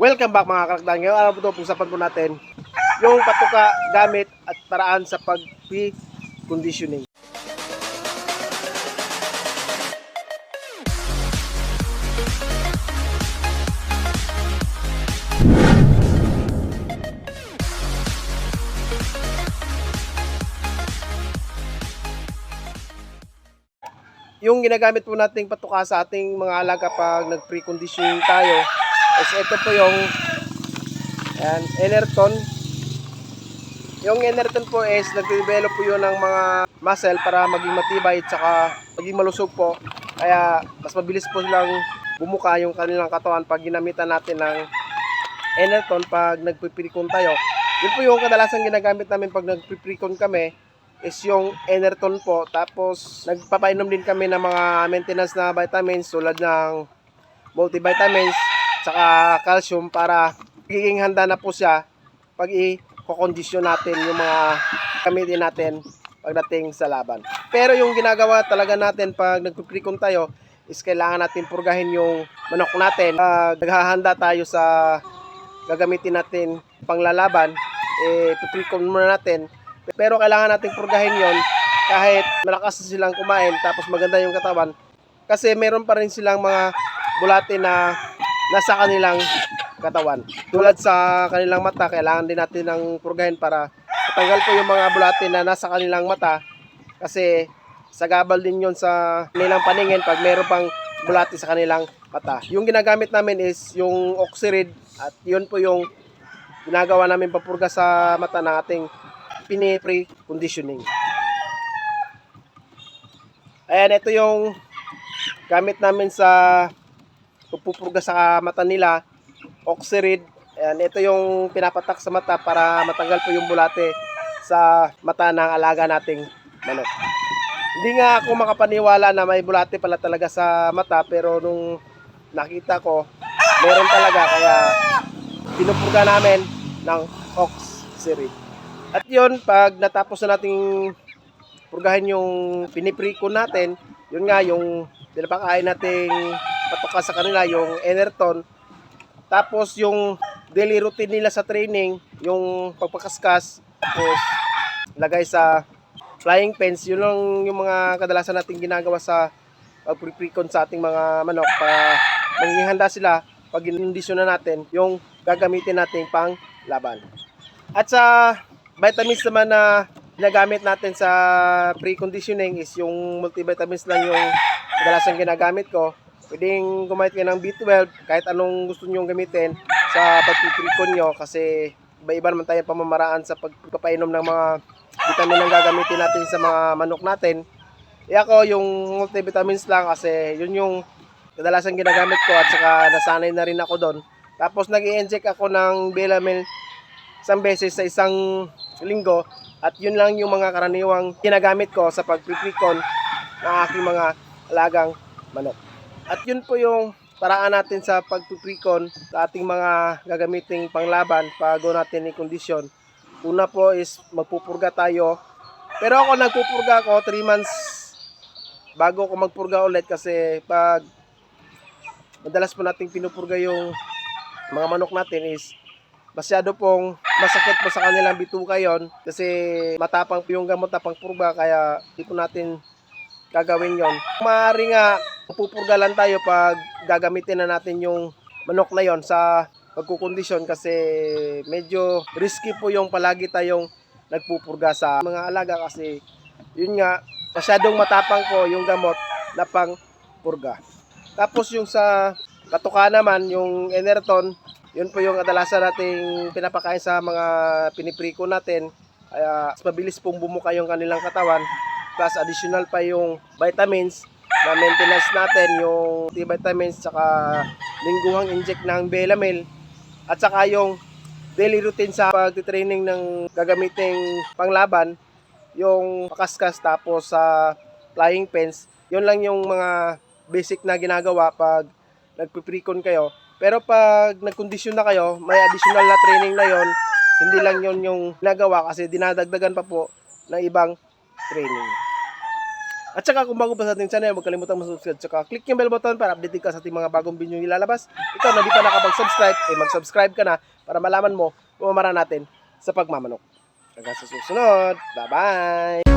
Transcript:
Welcome back mga karakter. Ngayon araw po ito, pag-usapan po natin yung patuka, gamit at paraan sa pag-conditioning. Yung ginagamit po nating patuka sa ating mga alaga pag nag-preconditioning tayo is ito po yung ayan, Enerton. Yung Enerton po is nagde-develop po yun ng mga muscle para maging matibay at saka maging malusog po. Kaya mas mabilis po silang bumuka yung kanilang katawan pag ginamitan natin ng Enerton pag nagpipirikon tayo. Yun po yung kadalasan ginagamit namin pag nagpipirikon kami is yung Enerton po. Tapos nagpapainom din kami ng mga maintenance na vitamins tulad ng multivitamins saka calcium para magiging handa na po siya pag i-kondisyon natin yung mga gamitin natin pagdating sa laban. Pero yung ginagawa talaga natin pag nagpiprekon tayo is kailangan natin purgahin yung manok natin. Pag naghahanda tayo sa gagamitin natin panglalaban, eh, piprekon muna natin. Pero kailangan natin purgahin yon kahit malakas silang kumain tapos maganda yung katawan. Kasi meron pa rin silang mga bulate na nasa kanilang katawan. Tulad sa kanilang mata, kailangan din natin ng purgahin para matanggal po yung mga bulate na nasa kanilang mata kasi sagabal din yon sa kanilang paningin pag meron pang bulate sa kanilang mata. Yung ginagamit namin is yung Oxyrid at yun po yung ginagawa namin papurga sa mata ng ating pinipre conditioning. Ayan, ito yung gamit namin sa pupupurga sa mata nila, Oxyrid. Ayan, ito yung pinapatak sa mata para matanggal po yung bulate sa mata ng alaga nating manok. Hindi nga ako makapaniwala na may bulate pala talaga sa mata pero nung nakita ko, meron talaga kaya pinupurga namin ng Oxyrid. At yun, pag natapos na nating purgahin yung pinipriko natin, yun nga yung pinapakain nating patuka sa kanila, yung Enerton. Tapos yung daily routine nila sa training, yung pagpakaskas, tapos lagay sa flying pens, yun lang yung mga kadalasan nating ginagawa sa pagpiprekon sa ating mga manok para maging handa sila pag inundisyon na natin yung gagamitin nating pang laban. At sa vitamins naman na ginagamit natin sa preconditioning is yung multivitamins lang yung kadalasan ginagamit ko. Pwedeng gumamit kayo ng B12 kahit anong gusto nyo gamitin sa pagpiprekon nyo kasi iba-iba naman tayo pamamaraan sa pagpapainom ng mga vitamin ang gagamitin natin sa mga manok natin. E ako yung multivitamins lang kasi yun yung kadalasan ginagamit ko at saka nasanay na rin ako doon. Tapos nag inject ako ng Belamil isang beses sa isang linggo at yun lang yung mga karaniwang ginagamit ko sa pagpipikon ng aking mga alagang manok. At yun po yung paraan natin sa pagpipikon sa ating mga gagamiting panglaban bago natin i-kondisyon. Una po is magpupurga tayo. Pero ako nagpupurga ako 3 months bago ako magpurga ulit kasi pag madalas po nating pinupurga yung mga manok natin is masyado pong masakit po sa kanilang bituka yon kasi matapang po yung gamot na pangpurga kaya di po natin gagawin yon. Maaari nga pupurga lang tayo pag gagamitin na natin yung manok na yon sa pagkukondisyon kasi medyo risky po yung palagi tayong nagpupurga sa mga alaga kasi yun nga masyadong matapang po yung gamot na pang purga. Tapos yung sa katuka naman, yung Enerton, yun po yung kadalasan nating pinapakain sa mga pinipriko natin. Kaya mas mabilis pong bumuka yung kanilang katawan. Plus additional pa yung vitamins na maintenance natin, yung vitamins saka lingguhang inject ng Belamil at saka yung daily routine sa pag-training ng gagamiting panglaban, yung pakaskas tapos sa flying pens, yun lang yung mga basic na ginagawa pag nagpiprekon kayo. Pero pag nagkondisyon na kayo, may additional na training na yon hindi lang yon yung ginagawa kasi dinadagdagan pa po ng ibang training. At saka kung bago pa sa ating channel, huwag kalimutang mag-subscribe. Tsaka click yung bell button para updated ka sa ating mga bagong video ilalabas. Ikaw na di pa nakapag-subscribe, eh mag-subscribe ka na para malaman mo kung natin sa pagmamanok. Hanggang sa susunod. Bye-bye!